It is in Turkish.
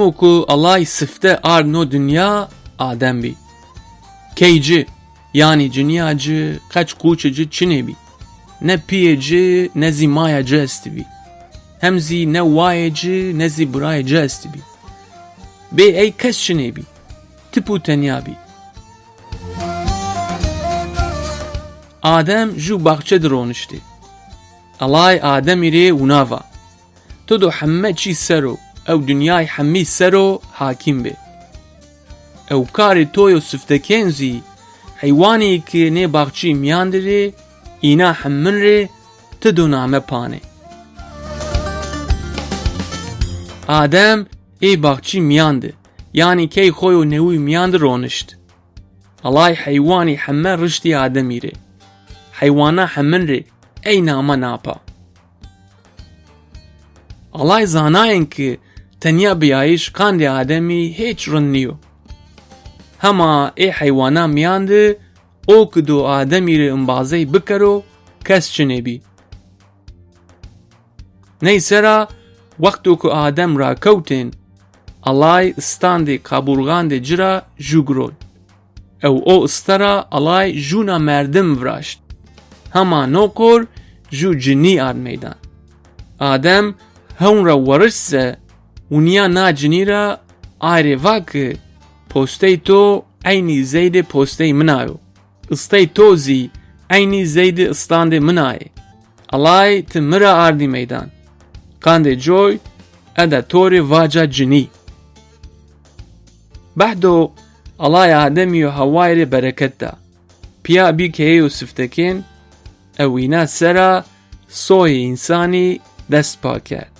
Oku alay sıfte ar no dünya Adem bi. Keyci yani dünyacı kaç kuçacı çine bi. Ne piyeci ne zimayacı esti bi. Hem zi ne vayeci ne zi brayacı esti bi. Be ey kes çine bi. Tipu tenya bi. Adem ju bahçe dronuştu. Alay Adem iri unava. Todo hemme çi sero ئەو دنیای هەممی سەر و حاکیم بێ. ئەو کارێ تۆی و سفتەکێنزی حیوانی کرێنێ باخچی میان درێ ئینا هەممن رێ تە دو نامە پانێ. ئادەم ئێ باخچی میاندە یانی کەی خۆی و نەوی میاند ڕۆنشت. ئەڵای حیوانی هەممە ڕشتی ئادەمیرێ حیوانە هەمن رێ ئەی نامە ناپە ئەڵای زانایەن کە biyayiş kandê Ademî hiç rin niyo. Hema ê heywana miyandı o ki do Ademî rê imbazey bikero kes çinê bî. Neysera wexto ku rakewtên alay standê kaburgan cira jû girol. Ew o istara alay jûna merdim viraşt. Hema nokor jû cinî ar meydan. Adem hewn ra weriş ûniya na cinî ra ayrê va ki postey to eynî zeydê postey min ayo. Istey to zî eynî zeydê istandê min ayê. Alay ti mira ardî meydan. Kandê coy eda torê vaca cinî. Behdo alay Ademî û hewayê rê bereket da. Piya bî ke heye û siftekên ew wîna sera soyê însanî dest pa kerd.